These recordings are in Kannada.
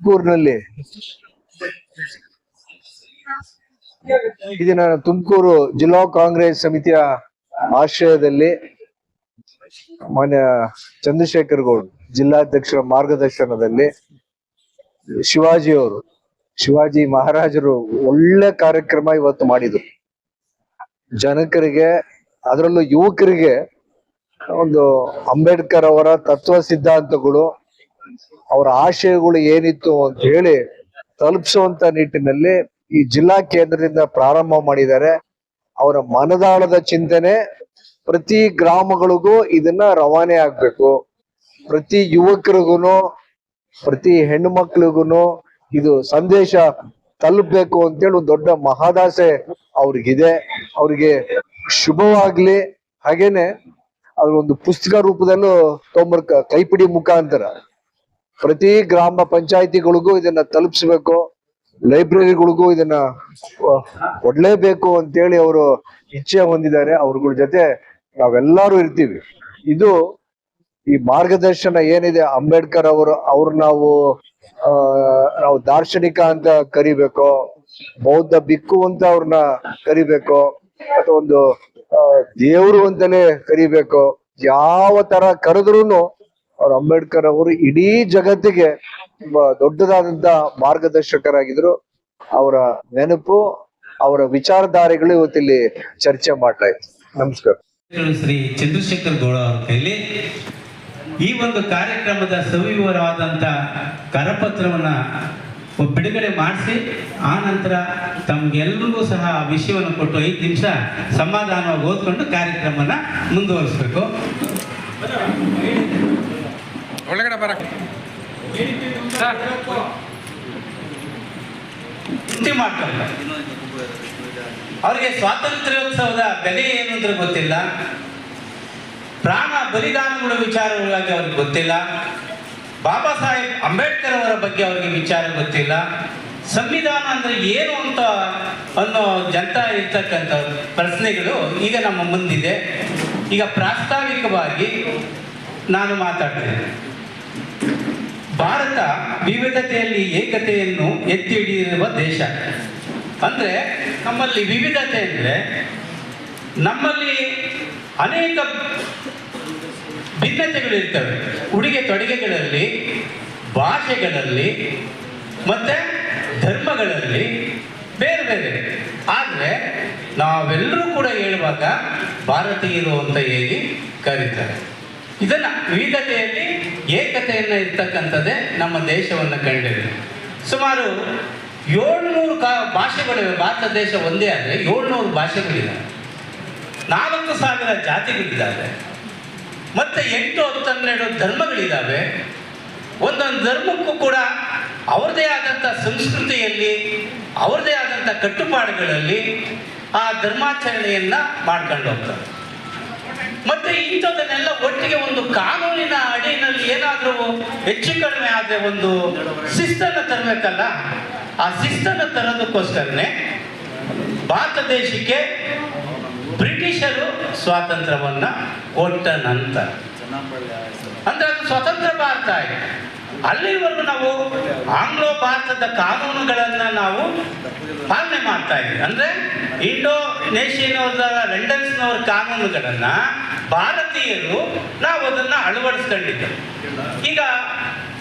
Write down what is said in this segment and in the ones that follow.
ತುಮಕೂರಿನಲ್ಲಿ. ಇದನ್ನ ತುಮಕೂರು ಜಿಲ್ಲಾ ಕಾಂಗ್ರೆಸ್ ಸಮಿತಿಯ ಆಶ್ರಯದಲ್ಲಿ ಮಾನ್ಯ ಚಂದ್ರಶೇಖರ್ ಗೌಡ್, ಜಿಲ್ಲಾಧ್ಯಕ್ಷರ ಮಾರ್ಗದರ್ಶನದಲ್ಲಿ ಶಿವಾಜಿ ಅವರು ಶಿವಾಜಿ ಮಹಾರಾಜರು ಒಳ್ಳೆ ಕಾರ್ಯಕ್ರಮ ಇವತ್ತು ಮಾಡಿದ್ರು. ಜನಕರಿಗೆ, ಅದರಲ್ಲೂ ಯುವಕರಿಗೆ ಒಂದು ಅಂಬೇಡ್ಕರ್ ಅವರ ತತ್ವ ಸಿದ್ಧಾಂತಗಳು ಅವರ ಆಶಯಗಳು ಏನಿತ್ತು ಅಂತ ಹೇಳಿ ತಲುಪಿಸುವಂತ ನಿಟ್ಟಿನಲ್ಲಿ ಈ ಜಿಲ್ಲಾ ಕೇಂದ್ರದಿಂದ ಪ್ರಾರಂಭ ಮಾಡಿದ್ದಾರೆ. ಅವರ ಮನದಾಳದ ಚಿಂತನೆ, ಪ್ರತಿ ಗ್ರಾಮಗಳಿಗೂ ಇದನ್ನ ರವಾನೆ ಆಗ್ಬೇಕು. ಪ್ರತಿ ಯುವಕರಿಗೂ, ಪ್ರತಿ ಹೆಣ್ಣು ಮಕ್ಳಿಗೂ ಇದು ಸಂದೇಶ ತಲುಪಬೇಕು ಅಂತೇಳಿ ಒಂದು ದೊಡ್ಡ ಮಹಾದಾಸೆ ಅವ್ರಿಗಿದೆ. ಅವ್ರಿಗೆ ಶುಭವಾಗ್ಲಿ. ಹಾಗೇನೆ ಅವ್ರ ಒಂದು ಪುಸ್ತಕ ರೂಪದಲ್ಲೂ ತೊಂಬರ್ಕ ಕೈಪಿಡಿ ಮುಖಾಂತರ ಪ್ರತಿ ಗ್ರಾಮ ಪಂಚಾಯಿತಿಗಳಿಗೂ ಇದನ್ನ ತಲುಪಿಸ್ಬೇಕು, ಲೈಬ್ರರಿಗಳಿಗೂ ಇದನ್ನ ಕೊಡ್ಲೇಬೇಕು ಅಂತೇಳಿ ಅವರು ಇಚ್ಛೆ ಹೊಂದಿದ್ದಾರೆ. ಅವ್ರಗಳ ಜೊತೆ ನಾವೆಲ್ಲರೂ ಇರ್ತೀವಿ. ಇದು ಈ ಮಾರ್ಗದರ್ಶನ ಏನಿದೆ, ಅಂಬೇಡ್ಕರ್ ಅವರು, ಅವ್ರು ನಾವು ನಾವು ದಾರ್ಶನಿಕ ಅಂತ ಕರಿಬೇಕು, ಬೌದ್ಧ ಬಿಕ್ಕು ಅಂತ ಅವ್ರನ್ನ ಕರಿಬೇಕು, ಅಥವಾ ಒಂದು ದೇವರು ಅಂತಲೇ ಕರಿಬೇಕು, ಯಾವ ತರ ಕರೆದ್ರುನು ಅವ್ರ ಅಂಬೇಡ್ಕರ್ ಅವರು ಇಡೀ ಜಗತ್ತಿಗೆ ದೊಡ್ಡದಾದಂತ ಮಾರ್ಗದರ್ಶಕರಾಗಿದ್ರು. ಅವರ ನೆನಪು, ಅವರ ವಿಚಾರಧಾರೆಗಳು ಇವತ್ತಿಲ್ಲಿ ಚರ್ಚೆ ಮಾಡ್ತಾ ನಮಸ್ಕಾರ. ಶ್ರೀ ಚಂದ್ರಶೇಖರ್ ಗೌಡ ಅವರ ಕೈಲಿ ಈ ಒಂದು ಕಾರ್ಯಕ್ರಮದ ಸವಿವರವಾದಂತ ಕರಪತ್ರವನ್ನ ಬಿಡುಗಡೆ ಮಾಡಿಸಿ, ಆ ನಂತರ ತಮ್ಗೆಲ್ರಿಗೂ ಸಹ ವಿಷಯವನ್ನು ಕೊಟ್ಟು ಐದು ನಿಮಿಷ ಸಮಾಧಾನವಾಗಿ ಓದ್ಕೊಂಡು ಕಾರ್ಯಕ್ರಮನ ಮುಂದುವರಿಸಬೇಕು. ಒಳಗಡೆ ಬರಕ್ಕೆ. ಅವ್ರಿಗೆ ಅವರಿಗೆ ಸ್ವಾತಂತ್ರ್ಯೋತ್ಸವದ ಬೆಲೆ ಏನು ಅಂದ್ರೆ ಗೊತ್ತಿಲ್ಲ. ಪ್ರಾಣ ಬಲಿದಾನಗಳ ವಿಚಾರಗಳಾಗಿ ಅವ್ರಿಗೆ ಗೊತ್ತಿಲ್ಲ. ಬಾಬಾ ಸಾಹೇಬ್ ಅಂಬೇಡ್ಕರ್ ಅವರ ಬಗ್ಗೆ ಅವರಿಗೆ ವಿಚಾರ ಗೊತ್ತಿಲ್ಲ. ಸಂವಿಧಾನ ಅಂದ್ರೆ ಏನು ಅಂತ ಅನ್ನೋ ಜನತಾ ಇರ್ತಕ್ಕಂಥ ಪ್ರಶ್ನೆಗಳು ಈಗ ನಮ್ಮ ಮುಂದಿದೆ. ಈಗ ಪ್ರಾಸ್ತಾವಿಕವಾಗಿ ನಾನು ಮಾತಾಡ್ತೇನೆ. ಭಾರತ ವಿವಿಧತೆಯಲ್ಲಿ ಏಕತೆಯನ್ನು ಎತ್ತಿ ಹಿಡಿದಿರುವ ದೇಶ. ಅಂದ್ರೆ ನಮ್ಮಲ್ಲಿ ವಿವಿಧತೆ ಅಂದ್ರೆ ನಮ್ಮಲ್ಲಿ ಅನೇಕ ಭಿನ್ನತೆಗಳು ಇರ್ತವೆ. ಉಡುಗೆ ತೊಡುಗೆಗಳಲ್ಲಿ, ಭಾಷೆಗಳಲ್ಲಿ, ಮತ್ತೆ ಧರ್ಮಗಳಲ್ಲಿ ಬೇರೆ ಬೇರೆ. ಆದರೆ ನಾವೆಲ್ಲರೂ ಕೂಡ ಹೇಳುವಾಗ ಭಾರತೀಯರು ಅಂತ ಹೇಳಿ ಕರೀತಾರೆ. ಇದನ್ನ ವಿವಿಧತೆಯಲ್ಲಿ ಏಕತೆಯನ್ನು ಇರ್ತಕ್ಕಂಥದ್ದೇ ನಮ್ಮ ದೇಶವನ್ನು ಕಂಡಿದೆ. ಸುಮಾರು ಏಳ್ನೂರು ಕಾ ಭಾಷೆಗಳಿವೆ ಭಾರತ ದೇಶ ಒಂದೇ ಆದರೆ ಏಳ್ನೂರು ಭಾಷೆಗಳಿದ್ದಾವೆ ನಾಲ್ಕು ಸಾವಿರ ಜಾತಿಗಳಿದ್ದಾವೆ ಮತ್ತೆ ಎಂಟು, ಹತ್ತು ಹನ್ನೆರಡು ಧರ್ಮಗಳಿದ್ದಾವೆ ಒಂದೊಂದು ಧರ್ಮಕ್ಕೂ ಕೂಡ ಅವ್ರದ್ದೇ ಆದಂಥ ಸಂಸ್ಕೃತಿಯಲ್ಲಿ ಅವ್ರದ್ದೇ ಆದಂಥ ಕಟ್ಟುಪಾಡುಗಳಲ್ಲಿ ಆ ಧರ್ಮಾಚರಣೆಯನ್ನ ಮಾಡ್ಕೊಂಡು ಹೋಗ್ತಾರೆ ಮತ್ತೆ ಇಂಥದನ್ನೆಲ್ಲ ಒಟ್ಟಿಗೆ ಒಂದು ಕಾನೂನಿನ ಅಡಿಯಲ್ಲಿ ಏನಾದರೂ ಹೆಚ್ಚು ಕಡಿಮೆ ಆದರೆ ಒಂದು ಶಿಸ್ತನ್ನು ತರಬೇಕಲ್ಲ? ಆ ಶಿಸ್ತನ್ನು ತರೋದಕ್ಕೋಸ್ಕರನೇ ಭಾರತ ದೇಶಕ್ಕೆ ಬ್ರಿಟಿಷರು ಸ್ವಾತಂತ್ರ್ಯವನ್ನ ಕೊಟ್ಟ ನಂತರ. ಅಂದ್ರೆ ಅದು ಸ್ವತಂತ್ರ ಭಾರತ ಆಗಿದೆ ಅಲ್ಲಿವರೆಗೂ ನಾವು ಆಂಗ್ಲೋ ಭಾರತದ ಕಾನೂನುಗಳನ್ನ ನಾವು ಪಾಲನೆ ಮಾಡ್ತಾ ಇದ್ವಿ. ಅಂದ್ರೆ ಇಂಡೋ ನೇಷಿಯನ್ ಲಂಡನ್ಸ್ನವ್ರ ಕಾನೂನುಗಳನ್ನ ಭಾರತೀಯರು ನಾವು ಅದನ್ನ ಅಳವಡಿಸ್ಕೊಂಡಿದ್ದೆ. ಈಗ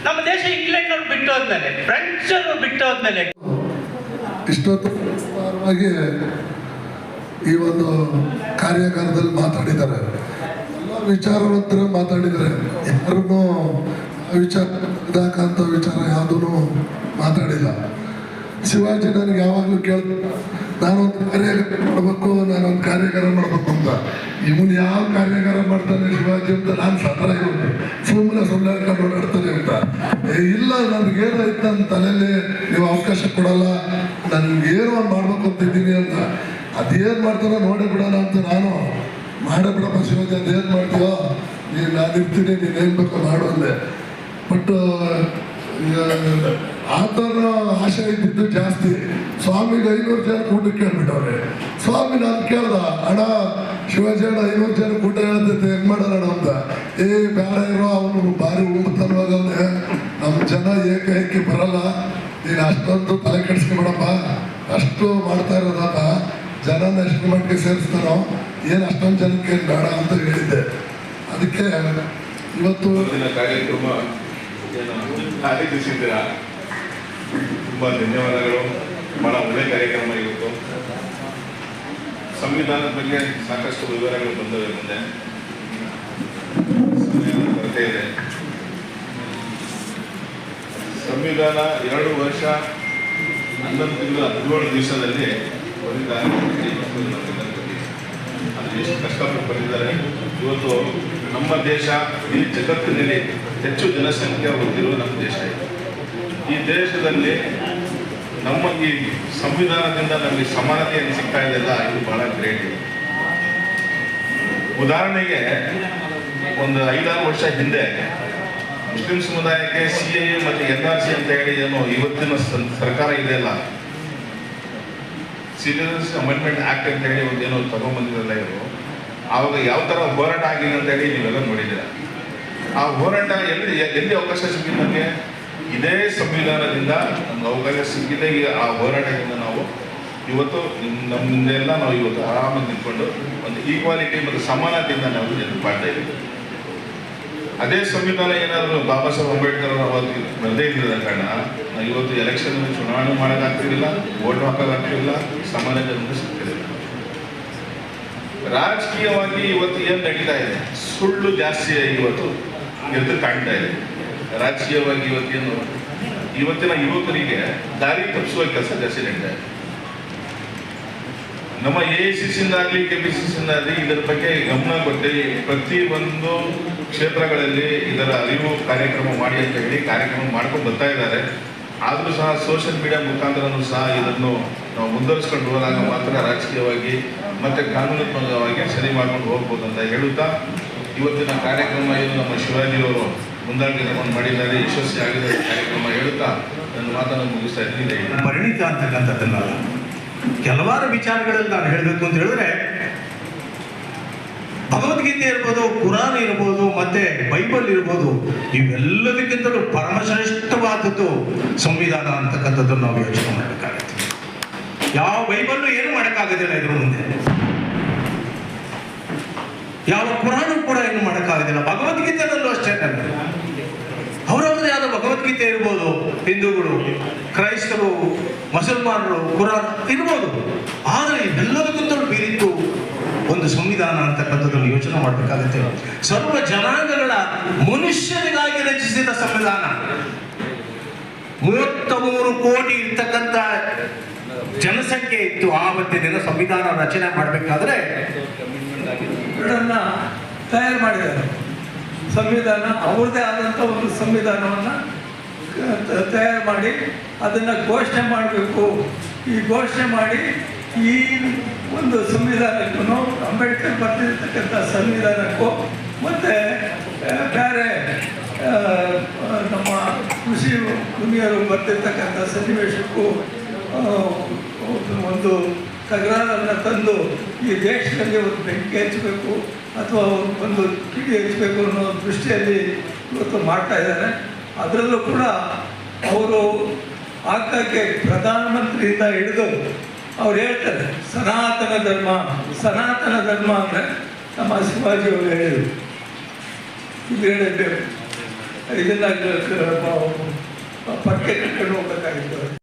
ನಮ್ಮ ದೇಶ ಇಂಗ್ಲೆಂಡ್ನವ್ರು ಬಿಟ್ಟು ಹೋದ್ಮೇಲೆ ಫ್ರೆಂಚರು ಬಿಟ್ಟು ಹೋದ್ಮೇಲೆ ಇಷ್ಟೊತ್ತು ಈ ಒಂದು ಕಾರ್ಯಾಗಾರದಲ್ಲಿ ಮಾತಾಡಿದ್ದಾರೆ. ಎಲ್ಲ ವಿಚಾರವಂತರ ಮಾತಾಡಿದ್ದಾರೆ. ಯಾರನ್ನೂ ವಿಚಾರ ಇದಾಕಂತ ವಿಚಾರ ಯಾವುದೂ ಮಾತಾಡಿಲ್ಲ. ಶಿವಾಜಿ ನನಗೆ ಯಾವಾಗಲೂ ಕೇಳ್ತಾರೆ ನಾನೊಂದು ಕಾರ್ಯಾಗಾರ ಮಾಡಬೇಕು ನಾನೊಂದು ಕಾರ್ಯಾಗಾರ ಮಾಡಬೇಕು ಅಂತ. ಇವನು ಯಾವ ಕಾರ್ಯಾಗಾರ ಮಾಡ್ತಾನೆ ಶಿವಾಜಿ ಅಂತ ನಾನು ಸತರ ಇವನು ಸುಮ್ಮನೆ ಸುಮ್ಮನೆ ಕಂಡು ಓಡಾಡ್ತಾನೆ ಅಂತ. ಇಲ್ಲ ಇಲ್ಲ ನನಗೇನಾಯ್ತು ನನ್ನ ತಲೆಯಲ್ಲಿ ನೀವು ಅವಕಾಶ ಕೊಡಲ್ಲ. ನನ್ಗೆ ಏನೋ ಒಂದು ಮಾಡ್ಬೇಕು ಅಂತಿದ್ದೀನಿ ಅಂತ. ಅದೇನು ಮಾಡ್ತಾನೋ ನೋಡೇ ಬಿಡೋಣ ಅಂತ ನಾನು. ಮಾಡೇ ಬಿಡಪ್ಪ ಶಿವಾಜಿ, ಅದೇನು ಮಾಡ್ತೀಯೋ? ನೀನು ನಾನು ಇರ್ತೀನಿ, ನೀನು ಏನು ಬೇಕೋ ಮಾಡು ಅಂದೆ. ಬಟ್ ಆತನ ಆಶೆ ಇದ್ದಿದ್ದು ಜಾಸ್ತಿ. ಸ್ವಾಮಿಗೆ ಐನೂರು ಜನ ಕೂಟ ಕೇಳ್ಬಿಟ್ಟವ್ರೆ ಸ್ವಾಮಿ, ನಾನು ಕೇಳ್ದ, ಅಣ್ಣ ಶಿವಾಜಿ ಅಣ್ಣ ಐನೂರು ಜನ ಊಟ ಹೇಳ್ತೈತೆ, ಹೆಂಗ್ ಮಾಡೋಣ ಅಂತ? ಏ, ಬೇಡ ಇರೋ, ಅವನು ಭಾರಿ ಉಂಬತನವಾಗವನೆ ನಮ್ಮ ಜನ ಏಕೈಕಿ ಬರಲ್ಲ. ನೀನು ಅಷ್ಟೊಂದು ತಲೆ ಕೆಡಿಸ್ಕೊಬೇಡಪ್ಪ ಅಷ್ಟು ಮಾಡ್ತಾ ಇರೋದಪ್ಪ ಜನನ ಎಷ್ಟು ಮಟ್ಟಿಗೆ ಸೇರಿಸ್ತಾನೋ, ಏನು ಅಷ್ಟೊಂದು ಜನಕ್ಕೆ ಬೇಡ ಅಂತ ಹೇಳಿದ್ದೆ. ಅದಕ್ಕೆ ಇವತ್ತು ಕಾರ್ಯಕ್ರಮ ತುಂಬ ಧನ್ಯವಾದಗಳು. ಬಹಳ ಒಳ್ಳೆಯ ಕಾರ್ಯಕ್ರಮ ಇವತ್ತು ಸಂವಿಧಾನದ ಬಗ್ಗೆ ಸಾಕಷ್ಟು ವಿವರಗಳು ಬಂದವೆ ಮುಂದೆ. ಇದೆ. ಸಂವಿಧಾನ ಎರಡು ವರ್ಷ ಹನ್ನೊಂದು ತಿಂಗಳು ಹದಿನೇಳು ದಿವಸದಲ್ಲಿ ಬರೆದಿದ್ದಾರೆ ಅದು ಎಷ್ಟು ಕಷ್ಟಪಟ್ಟು ಬಂದಿದ್ದಾರೆ ಇವತ್ತು ನಮ್ಮ ದೇಶ ಈ ಜಗತ್ತಿನಲ್ಲಿ ಹೆಚ್ಚು ಜನಸಂಖ್ಯೆ ಹೊಂದಿರುವ ನಮ್ಮ ದೇಶ ಇದೆ. ಈ ದೇಶದಲ್ಲಿ ನಮ್ಮ ಈ ಸಂವಿಧಾನದಿಂದ ನಮಗೆ ಸಮಾನತೆಯನ್ನು ಸಿಗ್ತಾ ಇದೆಯಲ್ಲ ಇದು ಬಹಳ ಗ್ರೇಟ್ ಇದೆ. ಉದಾಹರಣೆಗೆ ಒಂದು ಐದಾರು ವರ್ಷ ಹಿಂದೆ ಮುಸ್ಲಿಂ ಸಮುದಾಯಕ್ಕೆ ಸಿ ಎ ಮತ್ತು ಎನ್ ಆರ್ ಸಿ ಅಂತ ಹೇಳಿ ಏನು ಇವತ್ತಿನ ಸರ್ಕಾರ ಸರ್ಕಾರ ಇದೆಯಲ್ಲ ಸಿಟಿಸನ್ಸ್ ಅಮೆಂಡ್ಮೆಂಟ್ ಆಕ್ಟ್ ಅಂತ ಹೇಳಿ ಒಂದು ಏನೋ ತಗೊಂಡ್ಬಂದಿರಲ್ಲ ಇವರು. ಆವಾಗ ಯಾವ ಥರ ಹೋರಾಟ ಆಗಿದೆ ಅಂತ ಹೇಳಿ ನೀವೆಲ್ಲ ನೋಡಿದ್ದೀರ. ಆ ಹೋರಾಟ ಎಲ್ಲಿ ಎಲ್ಲಿ ಅವಕಾಶ ಸಿಕ್ಕಿದೆ ನಮಗೆ? ಇದೇ ಸಂವಿಧಾನದಿಂದ ನಮ್ಗೆ ಅವಕಾಶ ಸಿಕ್ಕಿದೆ. ಆ ಹೋರಾಟದಿಂದ ನಾವು ಇವತ್ತು ನಮ್ಮಿಂದೆಲ್ಲ ನಾವು ಇವತ್ತು ಆರಾಮಾಗಿ ನಿಂತ್ಕೊಂಡು ಒಂದು ಈಕ್ವಾಲಿಟಿ ಮತ್ತು ಸಮಾನತೆಯಿಂದ ನಾವು ಮಾಡ್ತಾ ಇದ್ದೀವಿ. ಅದೇ ಸಂವಿಧಾನ ಏನಾದರೂ ಬಾಬಾ ಸಾಹೇಬ್ ಅಂಬೇಡ್ಕರ್ ಅವರು ಅವತ್ತು ಬರದೇ ಇದ್ದಿದ್ದ ಕಾರಣ ನಾವು ಇವತ್ತು ಎಲೆಕ್ಷನ್ ಚುನಾವಣೆ ಮಾಡೋಕ್ಕಾಗ್ತಿರಲಿಲ್ಲ ವೋಟ್ ಹಾಕೋಕ್ಕಾಗ್ತಿರಲಿಲ್ಲ ಸಮಾನತೆ ಸಿಕ್ಕಿದೆ ರಾಜಕೀಯವಾಗಿ ಇವತ್ತು ಏನು ನಡೀತಾ ಇದೆ? ಸುಳ್ಳು ಜಾಸ್ತಿ ಇವತ್ತು ಎದ್ದು ಕಾಣ್ತಾ ಇದೆ. ರಾಜಕೀಯವಾಗಿ ಇವತ್ತೇನು ಇವತ್ತಿನ ಯುವಕರಿಗೆ ದಾರಿ ತಪ್ಪಿಸುವ ಕೆಲಸ ಜಾಸ್ತಿ ನಡೀತಾ ಇದೆ. ನಮ್ಮ ಎ ಸಿ ಸಿಂದಾಗಲಿ ಕೆ ಪಿ ಸಿ ಸಿಂದಾಗಲಿ ಇದರ ಬಗ್ಗೆ ಗಮನ ಕೊಟ್ಟು ಪ್ರತಿ ಒಂದು ಕ್ಷೇತ್ರಗಳಲ್ಲಿ ಇದರ ಅರಿವು ಕಾರ್ಯಕ್ರಮ ಮಾಡಿ ಅಂತ ಹೇಳಿ ಕಾರ್ಯಕ್ರಮ ಮಾಡ್ಕೊಂಡು ಬರ್ತಾ ಇದ್ದಾರೆ. ಆದರೂ ಸಹ ಸೋಷಿಯಲ್ ಮೀಡಿಯಾ ಮುಖಾಂತರನೂ ಸಹ ಇದನ್ನು ನಾವು ಮುಂದುವರಿಸ್ಕೊಂಡು ಹೋದಾಗ ಮಾತ್ರ ರಾಜಕೀಯವಾಗಿ ಮತ್ತೆ ಕಾನೂನಾತ್ಮಕವಾಗಿ ಸರಿ ಮಾಡ್ಕೊಂಡು ಹೋಗ್ಬೋದು ಅಂತ ಹೇಳುತ್ತಾ, ಇವತ್ತಿನ ಕಾರ್ಯಕ್ರಮ ಏನು ನಮ್ಮ ಶಿವಾಜಿಯವರು ಮುಂದಾಳತ್ವವನ್ನು ಮಾಡಿದ್ದಾರೆ, ಯಶಸ್ವಿ ಆಗಿದೆ ಕಾರ್ಯಕ್ರಮ ಹೇಳುತ್ತಾ ನನ್ನ ಮಾತನ್ನು ಮುಗಿಸ್ತಾ ಇದ್ದೀನಿ ಪರಿಣಿತ ಅಂತಕ್ಕಂಥದ್ದನ್ನ ಕೆಲವಾರು ವಿಚಾರಗಳಲ್ಲಿ ನಾನು ಹೇಳಬೇಕು ಅಂತ ಹೇಳಿದ್ರೆ, ಭಗವದ್ಗೀತೆ ಇರ್ಬೋದು, ಕುರಾನ್ ಇರ್ಬೋದು, ಮತ್ತೆ ಬೈಬಲ್ ಇರ್ಬೋದು, ಇವೆಲ್ಲದಕ್ಕಿಂತಲೂ ಪರಮಶ್ರೇಷ್ಠವಾದದ್ದು ಸಂವಿಧಾನ ಅಂತಕ್ಕಂಥದ್ದನ್ನು ನಾವು ಯೋಚನೆ ಮಾಡಬೇಕಾಗತ್ತೆ. ಯಾವ ಬೈಬಲ್ಲು ಏನು ಮಾಡೋಕ್ಕಾಗೋದಿಲ್ಲ ಇದ್ರ ಮುಂದೆ. ಯಾವ ಕುರಾನು ಕೂಡ ಏನು ಮಾಡೋಕ್ಕಾಗೋದಿಲ್ಲ ಭಗವದ್ಗೀತೆನಲ್ಲೂ ಅಷ್ಟೇ ಅವರವರದೇ ಆದ ಭಗವದ್ಗೀತೆ ಇರ್ಬೋದು, ಹಿಂದೂಗಳು, ಕ್ರೈಸ್ತರು, ಮುಸಲ್ಮಾನರು, ಕುರಾನ್ ಇರ್ಬೋದು. ಆದರೆ ಇವೆಲ್ಲದಕ್ಕಿಂತಲೂ ಬೀರಿದ್ದು ಒಂದು ಸಂವಿಧಾನ ಅಂತಕ್ಕಂಥದ್ದನ್ನು ಯೋಚನೆ ಮಾಡಬೇಕಾಗುತ್ತೆ. ಸರ್ವ ಜನಾಂಗಗಳ ಮನುಷ್ಯನಿಗಾಗಿ ರಚಿಸಿದ ಸಂವಿಧಾನ. ಮೂವತ್ತ ಮೂರು ಕೋಟಿ ಇರ್ತಕ್ಕಂಥ ಜನಸಂಖ್ಯೆ ಇತ್ತು ಆ ಆವತ್ತಿನ ಸಂವಿಧಾನ ರಚನೆ ಮಾಡಬೇಕಾದ್ರೆ ಎರಡನ್ನ ತಯಾರು ಮಾಡಿದ್ದಾರೆ. ಸಂವಿಧಾನ, ಅವ್ರದ್ದೇ ಆದಂಥ ಒಂದು ಸಂವಿಧಾನವನ್ನು ತಯಾರು ಮಾಡಿ ಅದನ್ನು ಘೋಷಣೆ ಮಾಡಬೇಕು. ಈ ಘೋಷಣೆ ಮಾಡಿ ಈ ಒಂದು ಸಂವಿಧಾನಕ್ಕೂ ಅಂಬೇಡ್ಕರ್ ಬರ್ತಿರ್ತಕ್ಕಂಥ ಸಂವಿಧಾನಕ್ಕೂ ಮತ್ತು ಬೇರೆ ನಮ್ಮ ಕೃಷಿ ಮುನಿಯರು ಬರ್ತಿರ್ತಕ್ಕಂಥ ಸನ್ನಿವೇಶಕ್ಕೂ ಒಂದು- ಒಂದು ತಕರಾರನ್ನು ತಂದು ಈ ದೇಶದಲ್ಲಿ ಒಂದು ಬೆಂಕಿ ಹಚ್ಚಬೇಕು ಅಥವಾ ಒಂದು ಕಿಡಿ ಹಚ್ಚಬೇಕು ಅನ್ನೋ ದೃಷ್ಟಿಯಲ್ಲಿ ಇವತ್ತು ಮಾಡ್ತಾ ಇದ್ದಾರೆ. ಅದರಲ್ಲೂ ಕೂಡ ಅವರು ಆಗಾಗ್ಗೆ ಪ್ರಧಾನಮಂತ್ರಿಯಿಂದ ಹಿಡಿದು ಅವ್ರು ಹೇಳ್ತಾರೆ, ಸನಾತನ ಧರ್ಮ ಸನಾತನ ಧರ್ಮ ಅಂದರೆ ನಮ್ಮ ಶಿವಾಜಿ ಅವರು ಹೇಳಿದರು. ಇದು ಹೇಳಿದ್ದೇವೆ ಇದನ್ನ ಪಕ್ಕೆ ಕಟ್ಕೊಂಡು ಹೋಗ್ಬೇಕಾಗಿತ್ತು.